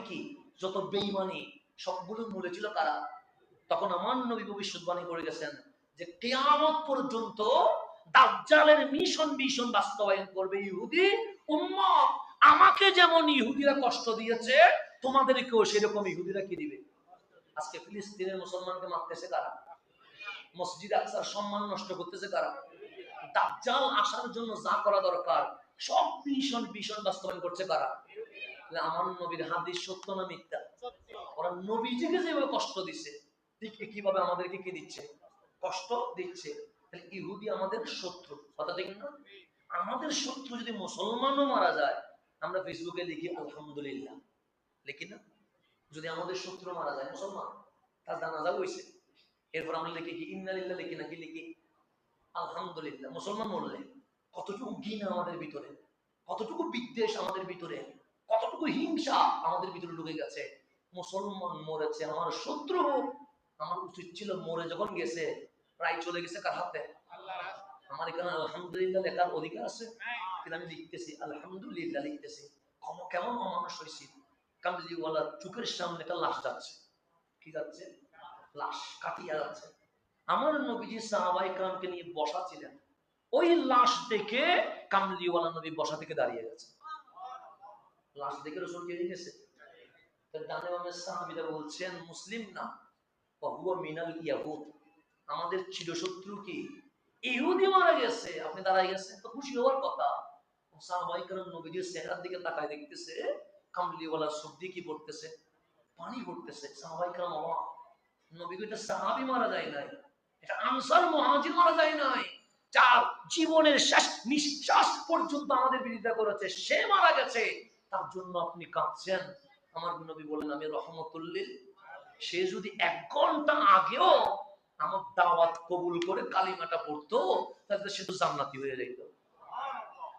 মুনাফিকি যত বেঈমানি, সবগুলো মূলে ছিল কারা? তখন আমার নবী ভবিষ্যৎবাণী করে গেছেন যে কেয়ামত পর্যন্ত দাজ্জালের মিশন মিশন বাস্তবায়ন করবে ইহুদি উম্মত। আমাকে যেমন ইহুদিরা কষ্ট দিয়েছে, তোমাদেরকেও সেরকম ইহুদিরা কি দিবে? আজকে ফিলিস্তিনের মুসলমানকে মারতেছে কারা? মসজিদ আকসার সম্মান নষ্ট করতেছে কারা? দাজ্জাল আসার জন্য যা করা দরকার, সব মিশন মিশন বাস্তবায়ন করছে কারা? আমার নবীর হাদিস সত্য না মিথ্যা? ওরা নবীজিকে যেভাবে কষ্ট দিচ্ছে ঠিক কীভাবে আমাদেরকে কি দিচ্ছে? কষ্ট দিচ্ছে। তাহলে ইহুদি আমাদের শত্রু কথা ঠিক না? আমাদের শত্রু যদি মুসলমানও মারা যায় আমরা ফেসবুকে লিখি আলহামদুলিল্লাহ। লিখি না? যদি আমাদের শত্রু মারা যায় মুসলমান তার জানাজা হয়েছে এরপর আমরা লিখি কি ইন্নালিল্লাহ লিখি নাকি লিখি আলহামদুলিল্লাহ। মুসলমান মরলে কতটুকু ঘৃণা আমাদের ভিতরে কতটুকু বিদ্বেষ আমাদের ভিতরে কতটুকু হিংসা আমাদের ভিতরে ঢুকে গেছে? মুসলমান মরেছে, আমার শত্রু আমার উচিত ছিল মরে যখন গেছে, প্রায় চলে গেছে কার হাতে? আমার এখানে আলহামদুলিল্লাহ লেখার অধিকার আছে। কিন্তু আমি লিখতেছি, আলহামদুলিল্লাহ লিখতেছি। কেমন অমানুষ হয়েছি? কামলিওয়ালা চোখের সামনে একটা লাশ যাচ্ছে। কি যাচ্ছে? লাশ কাটিয়া যাচ্ছে। আমার নবীজি সাহাবাই কালামকে নিয়ে বসা ছিলেন। ওই লাশ দেখে কামলিওয়ালা নবী বসা থেকে দাঁড়িয়ে গেছে। লাশ দেখে রসুল কে বলছেন, মুসলিম না মিনাল ইয়াহুদ। আমাদের চিরশত্রু কি? ইহুদি মারা গেছে। আপনি দাঁড়াই গেছেন তো খুশি হওয়ার কথা। সাহাবাই চেহারার দিকে তাকায় দেখতেছে, কামলিওয়ালা সবজি কি পড়তেছে? পানি পড়তেছে। সাহাবাই অবাক। নবীকে এটা সাহাবি মারা যায় নাই, এটা আনসার মহাজির মারা যায় নাই। যার জীবনের শেষ নিঃশ্বাস পর্যন্ত আমাদের বিরোধিতা করেছে, সে মারা গেছে। তার জন্য আপনি কাঁদছেন? আমার নবী বলেন আমি রহমতুল্লিল। সে যদি এক ঘণ্টা আগেও আমার দাওয়াত কবুল করে কালিমাটা পড়তো, তাহলে সে তো জান্নাতি হয়ে যাইত।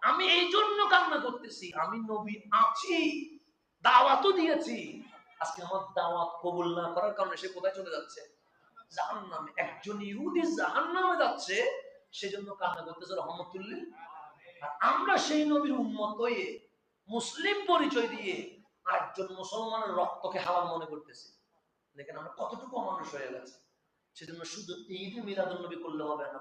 আমি এই জন্য কান্না করতেছি। আমি নবী আছি, দাওয়াতও দিয়েছি। আজকে আমার দাওয়াত কবুল না করার কারণে সে কোথায় চলে যাচ্ছে? জাহান নামে একজন ইহুদি জাহান নামে যাচ্ছে, সেজন্য কান্না করতেছে রহমতুল্লিল। আর আমরা সেই নবীর উন্মত হয়ে মুসলিম পরিচয় দিয়ে আটজন মুসলমানের রক্তকে হালাল মনে করতেছি। দেখেন আমরা কতটুকু মানুষ হয়ে গেছে। সেজন্য শুধু ঈদে মিলাদুল নবী করলে হবে না।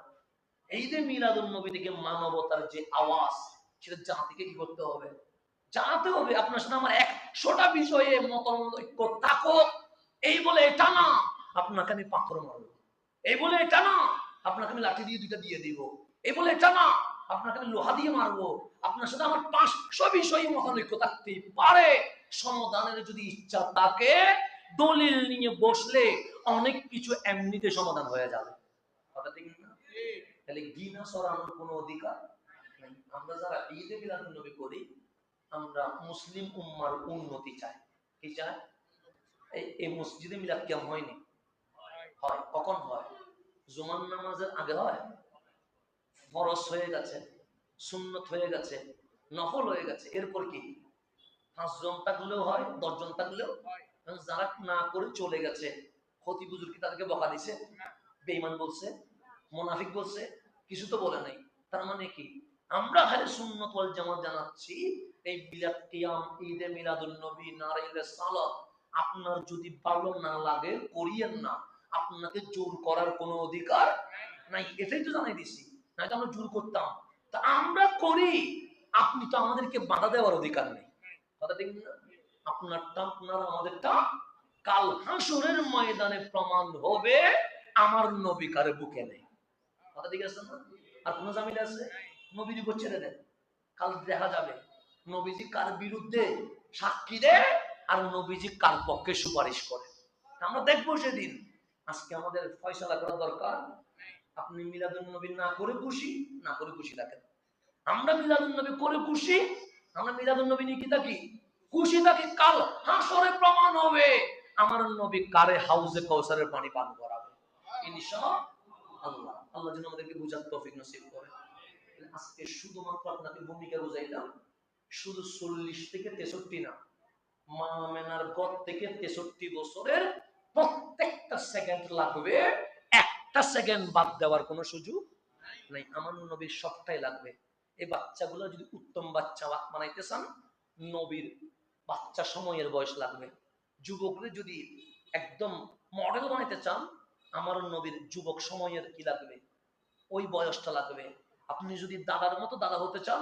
ঈদে মিলাদুল নবী থেকে মানবতার যে আওয়াজ, সেটা জাতিকে কি করতে হবে? জানাতে হবে, আপনার সাথে আমার একশোটা বিষয়ে মতামত, ঐক্য থাকুক এই বলে এটা না, আপনাকে আমি পাথর মারবো। এই বলে এটা না, আপনাকে আমি লাঠি দিয়ে দুইটা দিয়ে দিব। এই বলে এটা না আপনাকে লোহা দিয়ে মারবো। আপনার সাথে আমার পাঁচশো বিষয়ে মতানৈক্য থাকতে পারে। সমাধানের যদি ইচ্ছা থাকে, দলিল নিয়ে বসলে অনেক কিছু এমনিতে সমাধান হয়ে যাবে। কথা ঠিক না? তাহলে গিনা সরানোর কোনো অধিকার আমরা যারা ঈদে নবী করি, আমরা মুসলিম উম্মার উন্নতি চাই। কি চাই? এই এই মসজিদে মিলাদ কেমন হয়নি? হয়। কখন হয়? জুমান নামাজের আগে হয়? ফরস হয়ে গেছে সুন্নত হয়ে গেছে নফল হয়ে গেছে এরপর কি? পাঁচজন থাকলেও হয় দশজন থাকলেও যারা না করে চলে গেছে ক্ষতি বুজুর কি তাদেরকে বকা দিছে বেইমান বলছে মোনাফিক বলছে কিছু তো বলে নাই। তার মানে কি? আমরা খালি সুন্নত ওয়াল জামাত জানাচ্ছি এই বিলাদ কিয়াম ঈদে মিলাদুন নবী নারাইলে সালাত আপনার যদি ভালো না লাগে করিয়েন না। আপনাকে জোর করার কোনো অধিকার নাই। এটাই তো জানাই দিছি। নাই তো আমরা জোর করতাম। তা আমরা করি, আপনি তো আমাদেরকে বাধা দেওয়ার অধিকার নেই। কথা ঠিক না আপনারটা আপনার আমাদেরটা কাল হাসুরের ময়দানে প্রমাণ হবে, আমার নবী কারে বুকে নেই। কথা ঠিক আছে না? আর কোন জামিন আছে? নবীর উপর ছেড়ে দেন। কাল দেখা যাবে। নবীজি কার বিরুদ্ধে সাক্ষী দেয় আর নবীজি কার পক্ষে সুপারিশ করে? আমরা দেখব সেদিন। আজকে আমাদের ফয়সালা করা দরকার। আপনি মিলাদুন নবী না করে খুশি, না করে খুশি থাকেন। আমরা মিলাদুন নবী করে খুশি, আমরা মিলাদুন নবী নিয়ে কি থাকি? খুশি থাকি কাল হাসরে প্রমাণ হবে। আমার নবী কারে হাউজে কৌসারের পানি পান করাবে? ইনশাআল্লাহ। আল্লাহ যেন আমাদেরকে নসিব করে। আজকে শুধুমাত্র আপনাকে ভূমিকা বুঝাইলাম, শুধু চল্লিশ থেকে তেষট্টি না মা মেনার গড় থেকে তেষট্টি বছরের প্রত্যেকটা সেকেন্ড লাগবে একটা সেকেন্ড বাদ দেওয়ার কোনো সুযোগ নাই। আমার নবীর সবটাই লাগবে। এই বাচ্চাগুলো যদি উত্তম বাচ্চা বানাইতে চান, নবীর বাচ্চা সময়ের বয়স লাগবে। যুবকরে যদি একদম মডেল বানাইতে চান, আমার নবীর যুবক সময়ের কি লাগবে? ওই বয়সটা লাগবে। আপনি যদি দাদার মতো দাদা হতে চান,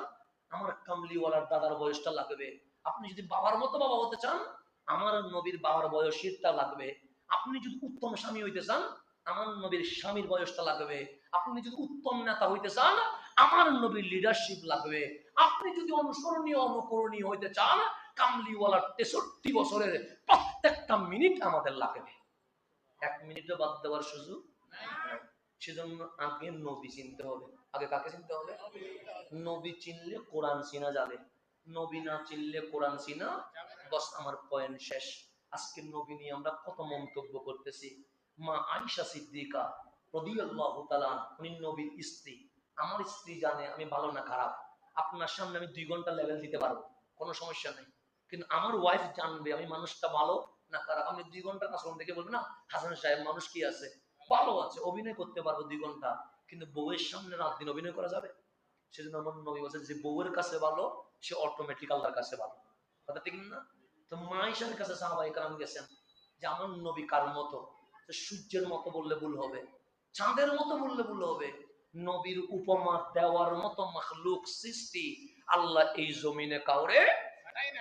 আমার কামলিওয়ালার দাদার বয়সটা লাগবে। আপনি যদি বাবার মতো বাবা হতে চান, আমার নবীর বাবার বয়সেরটা লাগবে। আপনি যদি উত্তম স্বামী হইতে চান আমার নবীর স্বামীর বয়সটা লাগবে। আপনি যদি উত্তম নেতা হইতে চান, আমার নবীর লিডারশিপ লাগবে। আপনি যদি অনুসরণীয়, অনুকরণীয় হইতে চান, কামলিওয়ালার তেষট্টি বছরের প্রত্যেকটা মিনিট আমাদের লাগবে। এক মিনিটও বাদ দেওয়ার সুযোগ সেজন্য আগে নবী চিনতে হবে। আগে কাকে চিনতে হবে? নবী চিনলে কোরআন চিনা যাবে। নবী না চিনলে কোরআন চিনা বস আমার পয়েন্ট শেষ। আজকে নবী নিয়ে আমরা কত মন্তব্য করতেছি। মা আয়েশা সিদ্দিকা উনি নবীর স্ত্রী। আমার স্ত্রী জানে আমি ভালো না খারাপ। আপনার সামনে আমি দুই ঘণ্টা লেভেল দিতে পারব, কোনো সমস্যা নেই। কিন্তু আমার ওয়াইফ জানবে আমি মানুষটা ভালো না খারাপ। দুই বলব না, হাসান সাহেব মানুষ কি আছে? ভালো আছে, অভিনয় করতে পারব দুই ঘণ্টা, কিন্তু বউয়ের সামনে রাত দিন অভিনয় করা যাবে? সেজন্য আমার নবী বলছেন যে বউয়ের কাছে ভালো, সে অটোমেটিক আল্লাহর কাছে ভালো। কথা ঠিক না? তো মাইশার কাছে সাহাবাই কালাম গেছেন, যে আমার নবী কার মতো? সূর্যের মতো বললে ভুল হবে চাঁদের মতো বললে ভুল হবে। নবীর উপমা দেওয়ার মতো মাখলুক সৃষ্টি আল্লাহ এই জমিনে কাউরে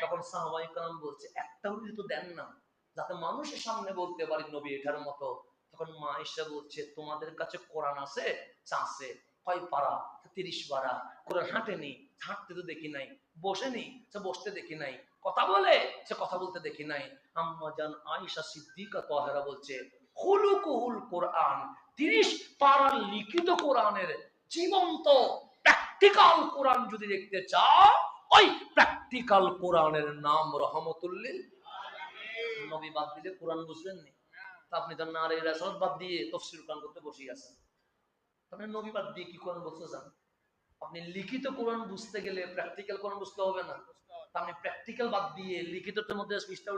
তখন সাহাবাই কালাম বলছে একটা উনি তো দেন না। যাতে মানুষের সামনে বলতে পারি নবী এটার মতো। তখন মা এসে বলছে তোমাদের কাছে কোরআন আছে? চাষে কয় পারা? তিরিশ পারা। কোরআন হাঁটেনি হাঁটতে তো দেখি নাই। বসেনি সে বসতে দেখি নাই। কথা বলে? সে কথা বলতে দেখি নাই। আম্মা জান আয়েশা সিদ্দিকা তহেরা বলছে হুলুকুহুল কোরআন। লিখিত কোরআনের জীবন্ত প্র্যাকটিক্যাল কোরআন যদি দেখতে চাও, ওই প্র্যাকটিক্যাল কোরআনের নাম রহমতুল্লিল। নবী বাদ দিলে কোরআন নি। আপনি নারে রাসাল বাদ দিয়ে কোরআন করতে বসে আছেন। আপনি নবী বাদ দিয়ে কি কোরআন বুঝতে চান? আপনি লিখিত কোরআন বুঝতে গেলে প্র্যাকটিক্যাল কোরআন বুঝতে হবে না। আপনি প্র্যাকটিক্যাল বাদ দিয়ে লিখিতটার মধ্যে পৃষ্ঠা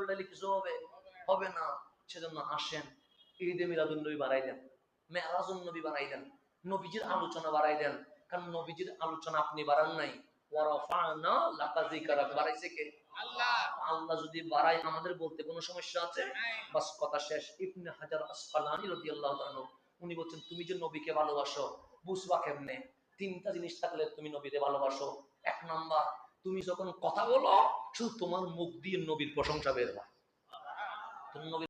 হবে। হবে না। সেজন্য আসেন। ঈদে মিলাদুন নবী বাড়াই দেন মেহরাজুন নবী বাড়াই দেন নবীজির আলোচনা বাড়াই দেন কারণ নবীজির আলোচনা আপনি বাড়ান নাই। ওয়ারাফানা লাকা যিকরাক বাড়াইছে কে? আল্লাহ। যদি বাড়ায় আমাদের বলতে কোনো সমস্যা আছে? বাস কথা শেষ। ইবনে হাজার আসকালানি রাদিয়াল্লাহু তাআলা উনি বলছেন তুমি যে নবীকে ভালোবাসো বুঝবা কেমনে? তিনটা জিনিস থাকলে তুমি নবীকে ভালোবাসো। এক নাম্বার তুমি যখন কথা বলো শুধু তোমার মুখ দিয়ে নবীর প্রশংসা বের হয়। তুমি নবীর